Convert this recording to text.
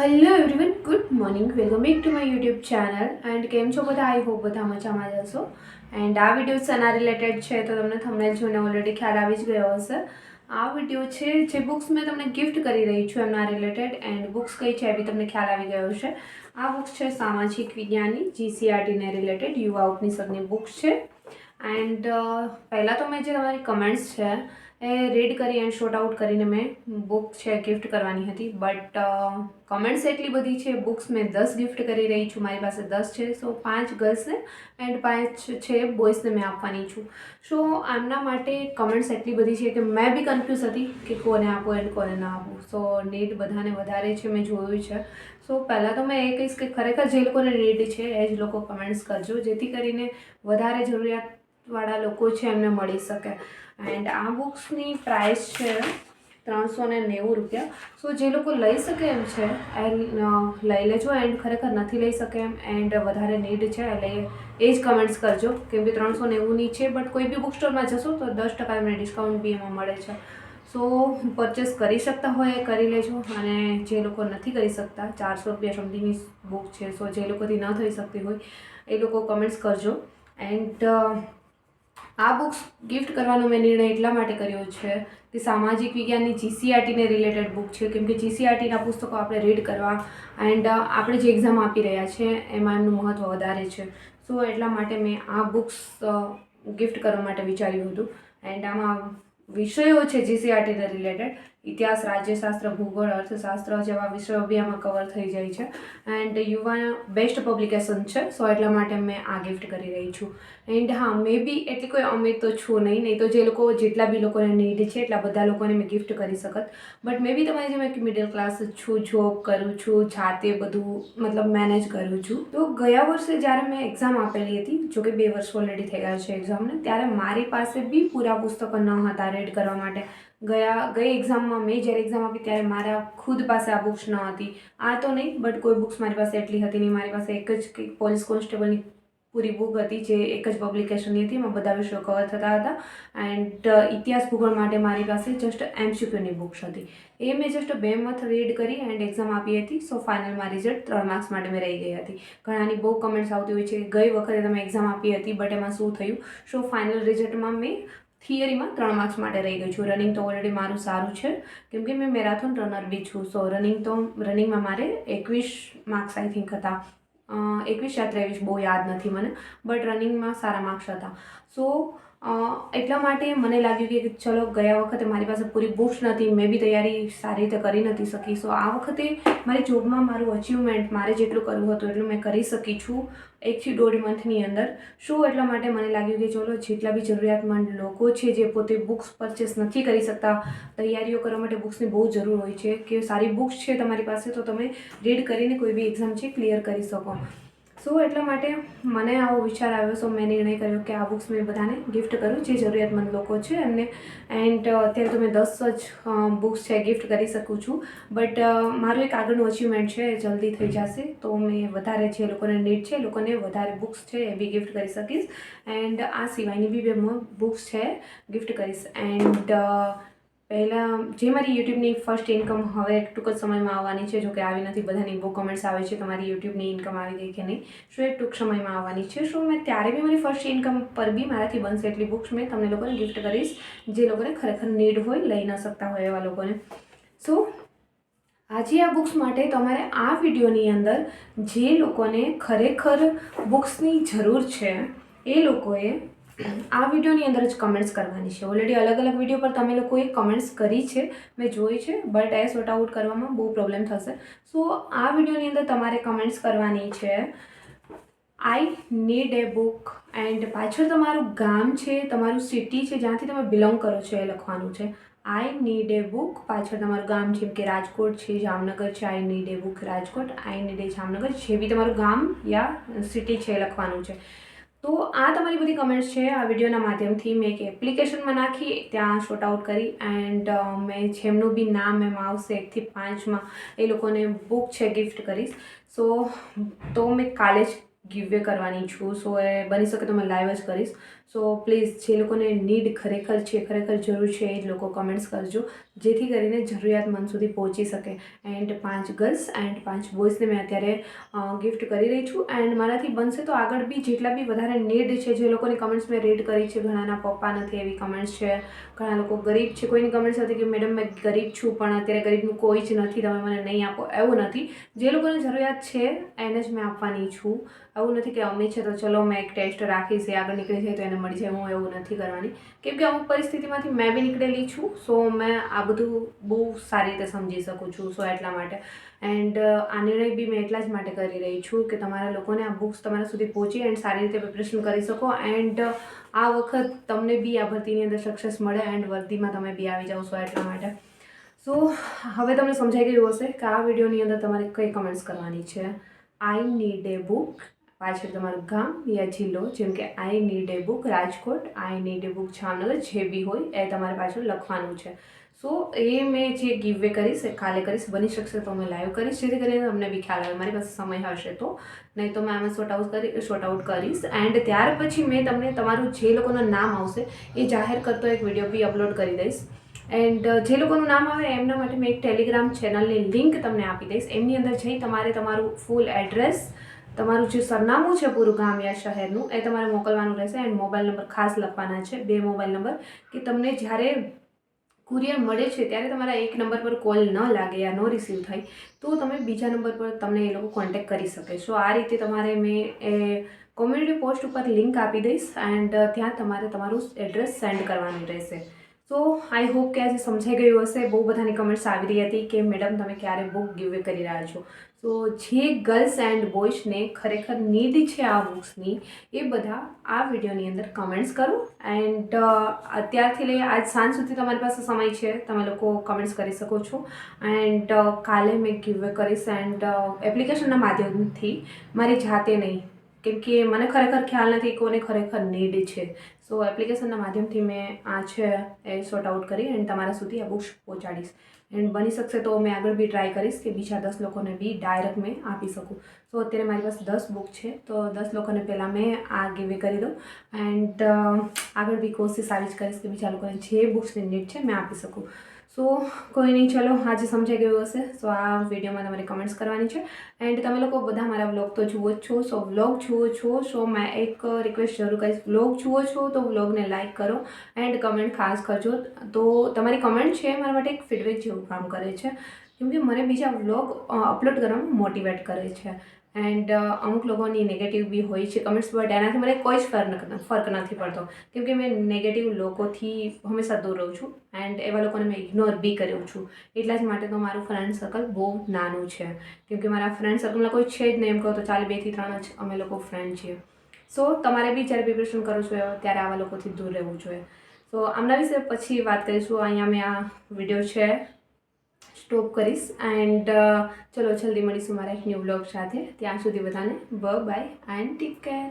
Hello everyone good morning welcome back to my YouTube channel and કેમ છો બધા? I hope બધા મજામાં જ હશો. એન્ડ આ વીડિયો સના રિલેટેડ છે તો તમને થંબનેલ જોઈને ઓલરેડી ખ્યાલ આવી જ ગયો હશે. આ વીડિયો છે જે બુક્સ મેં તમને ગિફ્ટ કરી રહી છું એમના રિલેટેડ એન્ડ બુક્સ કઈ છે એ બી તમને ખ્યાલ આવી ગયો છે આ બુક્સ છે સામાજિક વિજ્ઞાનની જીસીઆરટીને રિલેટેડ યુવા ઉપનિષદની બુક્સ છે. એન્ડ પહેલાં તો મેં જે તમારી કમેન્ટ્સ છે એ રીડ કરી એન્ડ શોર્ટ આઉટ કરીને મેં બુક છે ગિફ્ટ કરવાની હતી. બટ કમેન્ટ્સ એટલી બધી છે બુક્સ મેં દસ ગિફ્ટ કરી રહી છું. મારી પાસે દસ છે સો પાંચ ગર્લ્સને એન્ડ પાંચ છે બોયઝને મેં આપવાની છું. સો આમના માટે કમેન્ટ્સ એટલી બધી છે કે મેં બી કન્ફ્યુઝ હતી કે કોને આપું એન્ડ કોને ના આપું. સો નીડ બધાને વધારે છે, મેં જોયું છે. સો પહેલાં તો મેં એ કહીશ કે ખરેખર જે લોકોને નીડ છે, એ જ લોકો કમેન્ટ્સ કરજો. જેથી કરીને વધારે જરૂરિયાતવાળા લોકો છે, એમને મળી શકે. એન્ડ આ બુક્સની પ્રાઇસ છે ત્રણસો ને નેવું રૂપિયા. સો જે લોકો લઈ શકે એમ છે એન્ડ લઈ લેજો એન્ડ ખરેખર નથી લઈ શકે એમ. એન્ડ વધારે નીડ છે, એટલે એ જ કમેન્ટ્સ કરજો કેમ કે ત્રણસો નેવુંની છે બટ કોઈ બી બુક સ્ટોરમાં જશો તો દસ ટકા એમને ડિસ્કાઉન્ટ બી એમાં મળે છે. સો પરચેસ કરી શકતા હોય એ કરી લેજો અને જે લોકો નથી કરી શકતા, ચારસો રૂપિયા સમથિંગની બુક છે. સો જે લોકોથી ન થઈ શકતી હોય એ લોકો કમેન્ટ્સ કરજો. એન્ડ આ બુક્સ ગિફ્ટ કરવાનો મેં નિર્ણય એટલા માટે કર્યો છે કે સામાજિક વિજ્ઞાનની જીસીઆરટીને રિલેટેડ બુક છે. કેમ કે જીસીઆરટીના પુસ્તકો આપણે રીડ કરવા એન્ડ આપણે જે એક્ઝામ આપી રહ્યા છે એમાં એમનું મહત્ત્વ વધારે છે. સો એટલા માટે મેં આ બુક્સ ગિફ્ટ કરવા માટે વિચાર્યું હતું. એન્ડ આમાં વિષયો છે જીસીઆરટીને રિલેટેડ ઇતિહાસ, રાજ્યશાસ્ત્ર, ભૂગોળ, અર્થશાસ્ત્ર જેવા વિષયો બી કવર થઈ જાય છે. એન્ડ યુવા બેસ્ટ પબ્લિકેશન છે, સો એટલા માટે મેં આ ગિફ્ટ કરી રહી છું. એન્ડ હા, મે બી એટલી કોઈ અમીર તો છું નહીં નહીં તો જે લોકો, જેટલા બી લોકોને નીડ છે, એટલા બધા લોકોને મેં ગિફ્ટ કરી શકત. બટ મે બી તમારી જેમ કે મિડલ ક્લાસ છું જોબ કરું છું, જાતે બધું મતલબ મેનેજ કરું છું. તો ગયા વર્ષે જ્યારે મેં એક્ઝામ આપેલી હતી, જો કે બે વર્ષ ઓલરેડી થઈ ગયા છે એક્ઝામને ત્યારે મારી પાસે બી પૂરા પુસ્તકો ન હતા રેડ કરવા માટે. ગયા, ગઈ એક્ઝામમાં મેં જ્યારે એક્ઝામ આપી ત્યારે મારા ખુદ પાસે આ બુક્સ ન હતી. આ તો નહીં બટ કોઈ બુક્સ મારી પાસે એટલી હતી નહીં. મારી પાસે એક જ પોલીસ કોન્સ્ટેબલની પૂરી બુક હતી જે એક જ પબ્લિકેશનની હતી. એમાં બધા વિષયો કવર થતા હતા. એન્ડ ઇતિહાસ ભૂગોળ માટે મારી પાસે જસ્ટ એમસીક્યુની બુક્સ હતી. એ મેં જસ્ટ બે મથ રીડ કરી એન્ડ એક્ઝામ આપી હતી. સો ફાઇનલમાં રિઝલ્ટ ત્રણ માર્ક્સ માટે મેં રહી ગઈ હતી. ઘણાની બહુ કમેન્ટ્સ આવતી હોય છે ગઈ વખતે તમે એક્ઝામ આપી હતી બટ એમાં શું થયું? સો ફાઇનલ રિઝલ્ટમાં મેં થિયરીમાં ત્રણ માર્ક્સ માટે રહી ગઈ છું. રનિંગ તો ઓલરેડી મારું સારું છે. કેમ કે મેં મેરાથોન રનર બી છું. સો રનિંગ તો રનિંગમાં મારે એકવીસ માર્ક્સ આઈ થિંક હતા. એકવીસ યા ત્રેવીસ બહુ યાદ નથી મને બટ રનિંગમાં સારા માર્ક્સ હતા. સો એટલા માટે મને લાગ્યું કે ચલો ગયા વખતે મારી પાસે પૂરી બુક્સ નથી, મેં બી તૈયારી સારી રીતે કરી નથી શકી. સો આ વખતે મારી જોબમાં મારું અચીવમેન્ટ મારે જેટલું કરવું હતું એટલું મેં કરી શકી છું એકથી દોઢ મંથની અંદર. શું એટલા માટે મને લાગ્યું કે ચલો, જેટલા બી જરૂરિયાતમંદ લોકો છે જે પોતે બુક્સ પરચેસ નથી કરી શકતા, તૈયારીઓ કરવા માટે બુક્સની બહુ જરૂર હોય છે. કે સારી બુક્સ છે તમારી પાસે તો તમે રીડ કરીને કોઈ બી એક્ઝામ છે ક્લિયર કરી શકો. સો એટલા માટે મને આવો વિચાર આવ્યો. સો મેં નિર્ણય કર્યો કે આ બુક્સ મેં બધાને ગિફ્ટ કરું, જે જરૂરિયાતમંદ લોકો છે એમને. એન્ડ અત્યારે તો મેં દસ જ બુક્સ છે ગિફ્ટ કરી શકું છું. બટ મારું એક આગળનું અચીવમેન્ટ છે, એ જલ્દી થઈ જશે. તો મેં વધારે જે લોકોને નીડ છે, એ લોકોને વધારે બુક્સ છે, એ બી ગિફ્ટ કરી શકીશ. એન્ડ આ સિવાયની બી બે બુક્સ છે ગિફ્ટ કરીશ. એન્ડ પહેલાં જે મારી યુટ્યુબની ફર્સ્ટ ઇન્કમ હવે ટૂંક જ સમયમાં આવવાની છે જો કે આવી નથી, બધાની બહુ કમેન્ટ્સ આવે છે તમારી યુટ્યુબની ઇન્કમ આવી ગઈ કે નહીં. શું એ ટૂંક સમયમાં આવવાની છે. શું મેં ત્યારે બી મારી ફર્સ્ટ ઇન્કમ પર બી મારાથી બનશે એટલી બુક્સ મેં તમને લોકોને ગિફ્ટ કરીશ. જે લોકોને ખરેખર નીડ હોય, લઈ ન શકતા હોય એવા લોકોને. સો, આજે આ બુક્સ માટે તમારે આ વિડીયોની અંદર જે લોકોને ખરેખર બુક્સની જરૂર છે, એ લોકોએ આ વિડીયોની અંદર જ કમેન્ટ્સ કરવાની છે. ઓલરેડી અલગ અલગ વીડિયો પર તમે લોકોએ કમેન્ટ્સ કરી છે, મેં જોઈ છે બટ એ સોર્ટ આઉટ કરવામાં બહુ પ્રોબ્લેમ થશે. સો આ વિડીયોની અંદર તમારે કમેન્ટ્સ કરવાની છે I need a book and પાછળ તમારું ગામ છે, તમારું સિટી છે, જ્યાંથી તમે બિલોંગ કરો છો એ લખવાનું છે. આઈ નીડ એ બુક પાછળ તમારું ગામ જેમ કે રાજકોટ છે, જામનગર છે I need a book Rajkot I need a Jamnagar, જે બી તમારું ગામ યા સિટી છે એ લખવાનું છે. તો આ તમારી બધી કમેન્ટ્સ છે. આ વિડીયોના માધ્યમથી મેં એક એપ્લિકેશનમાં નાખી, ત્યાં શોર્ટ આઉટ કરી એન્ડ મેં જેમનું બી નામ એમાં આવશે એકથી પાંચમાં એ લોકોને બુક છે ગિફ્ટ કરીશ. સો તો મેં કાલે જ ગિવે કરવાની છું. સો એ બની શકે તો મેં લાઈવ જ કરીશ. સો પ્લીઝ જે લોકોને નીડ ખરેખર છે, ખરેખર જરૂર છે, એ જ લોકો કમેન્ટ્સ કરજો. જેથી કરીને જરૂરિયાતમંદ સુધી પહોંચી શકે. એન્ડ પાંચ ગર્લ્સ એન્ડ પાંચ બોયઝને મેં અત્યારે ગિફ્ટ કરી રહી છું. એન્ડ મારાથી બનશે તો આગળ બી જેટલા બી વધારે નીડ છે, જે લોકોની કમેન્ટ્સ મેં રીડ કરી છે, ઘણાના પપ્પા નથી એવી કમેન્ટ્સ છે, ઘણા લોકો ગરીબ છે. કોઈની કમેન્ટ્સ હતી કે, મેડમ, મેં ગરીબ છું, પણ અત્યારે ગરીબનું કોઈ જ નથી, તમે મને નહીં આપો. એવું નથી. જે લોકોને જરૂરિયાત છે, એને જ મેં આપવાની છું. એવું નથી કે અમે છે તો ચલો, મેં એક ટેસ્ટ રાખીશ એ આગળ નીકળી જાય તો એને મળી જાય, હું એવું નથી કરવાની. કેમ કે અમુક પરિસ્થિતિમાંથી મેં બી નીકળેલી છું, સો મેં આ બધું બહુ સારી રીતે સમજી શકું છું, સો એટલા માટે. એન્ડ આ નિર્ણય બી મેં એટલા જ માટે કરી રહી છું કે તમારા લોકોને આ બુક્સ તમારા સુધી પહોંચી એન્ડ સારી રીતે પ્રિપરેશન કરી શકો. એન્ડ આ વખત તમને બી આ ભરતીની અંદર સક્સેસ મળે એન્ડ વર્દીમાં તમે બી આવી જાઓ છો એટલા માટે. સો, હવે તમને સમજાઈ ગયું હશે કે આ વિડીયોની અંદર તમારે કઈ કમેન્ટ્સ કરવાની છે? આઈ નીડ એ બુક પાછળ તમારું ગામ યા જિલ્લો, જેમ કે I need a book Rajkot I need a book Jamnagar જે બી હોય એ તમારે પાછળ લખવાનું છે. સો એ મેં જે ગીવ કરીશ, એ કાલે કરીશ, બની શકશે તો મેં લાઈવ કરીશ, જેથી કરીને તમને બી ખ્યાલ આવે, મારી પાસે સમય હશે તો. નહીં તો મેં આમાં શોર્ટ આઉટ કરી શોર્ટ આઉટ કરીશ. એન્ડ ત્યાર પછી મેં તમને તમારું જે લોકોનું નામ આવશે, એ જાહેર કરતો એક વીડિયો બી અપલોડ કરી દઈશ. એન્ડ જે લોકોનું નામ આવે, એમના માટે મેં એક ટેલિગ્રામ ચેનલની લિંક તમને આપી દઈશ. એમની અંદર જઈ તમારે તમારું ફૂલ એડ્રેસ તમારું જે સરનામું છે પૂરું ગામ યા શહેરનું, એ તમારે મોકલવાનું રહેશે એન્ડ મોબાઈલ નંબર ખાસ લખવાના છે, બે મોબાઈલ નંબર કે તમને જ્યારે કુરિયર મળે છે, ત્યારે તમારા એક નંબર પર કોલ ન લાગે યા ન રિસીવ થાય, તો તમે બીજા નંબર પર તમને એ લોકો કોન્ટેક કરી શકે. સો આ રીતે તમારે મેં એ કોમ્યુનિટી પોસ્ટ ઉપર લિંક આપી દઈશ એન્ડ ત્યાં તમારે તમારું એડ્રેસ સેન્ડ કરવાનું રહેશે. સો આઈ હોપ કે આજે સમજાઈ ગયું હશે, બહુ બધાની કમેન્ટ્સ આવી રહી હતી કે મેડમ તમે ક્યારે બુક ગીવે કરી રહ્યા છો. સો જે ગર્લ્સ એન્ડ બોયઝને ખરેખર નીડ છે આ બુક્સની એ બધા આ વિડીયોની અંદર કમેન્ટ્સ કરો. એન્ડ અત્યારથી લઈ આજ સાંજ સુધી તમારી પાસે સમય છે, તમે લોકો કમેન્ટ્સ કરી શકો છો. એન્ડ કાલે મેં ગીવે કરીશ. એન્ડ એપ્લિકેશનના માધ્યમથી. મારી જાતે નહીં. કેમ કે મને ખરેખર ખ્યાલ નથી કોને ખરેખર નીડ છે. સો એપ્લિકેશનના માધ્યમથી મેં આ છે એ સોર્ટ આઉટ કરી એન્ડ તમારા સુધી આ બુક્સ પહોંચાડીશ. એન્ડ બની શકશે તો મેં આગળ બી ટ્રાય કરીશ કે બીજા દસ લોકોને બી ડાયરેક્ટ મેં આપી શકું. સો અત્યારે મારી પાસે દસ બુક છે, તો દસ લોકોને પહેલાં મેં આ ગીવે કરી દઉં. એન્ડ આગળ બી કોશિશ આવી જ કરીશ કે બીજા લોકોને જે બુક્સની નીડ છે, મેં આપી શકું. સો કોઈ નહીં, ચલો, આજે સમજાઈ ગયું હશે. સો આ વિડીયોમાં તમારે કમેન્ટ્સ કરવાની છે. એન્ડ તમે લોકો બધા મારા વ્લોગ તો જુઓ જ છો. સો વ્લોગ જુઓ છો. સો મેં એક રિક્વેસ્ટ જરૂર કરીશ. વ્લોગ જુઓ છો તો વ્લોગને લાઇક કરો એન્ડ કમેન્ટ ખાસ કરજો. તો તમારી કમેન્ટ છે મારા માટે એક ફીડબેક જેવું કામ કરે છે. કેમ કે મને બીજા વ્લોગ અપલોડ કરવામાં મોટિવેટ કરે છે. એન્ડ અમુક લોકોની નેગેટિવ બી હોય છે કમેન્ટ્સ બટ એનાથી મને કોઈ જ ફર્ક ફર્ક નથી પડતો. કેમ કે મેં નેગેટિવ લોકોથી હંમેશા દૂર રહું છું એન્ડ એવા લોકોને મેં ઇગ્નોર બી કર્યું છું. એટલા જ માટે તો મારું ફ્રેન્ડ સર્કલ બહુ નાનું છે. કેમ કે મારા ફ્રેન્ડ સર્કલમાં કોઈ છે જ નહીં એમ કહો તો ચાલે બેથી ત્રણ જ અમે લોકો ફ્રેન્ડ છીએ. સો તમારે બી જ્યારે પ્રિપરેશન કરો છો, ત્યારે આવા લોકોથી દૂર રહેવું જોઈએ. સો આમના વિશે પછી વાત કરીશું. અહીંયા મેં આ વીડિયો છે. સ્ટોપ કરીશ એન્ડ ચલો જલ્દી મળીશું મારા એક ન્યૂ બ્લોગ સાથે. ત્યાં સુધી બધાને બ બાય એન્ડ ટેક કેર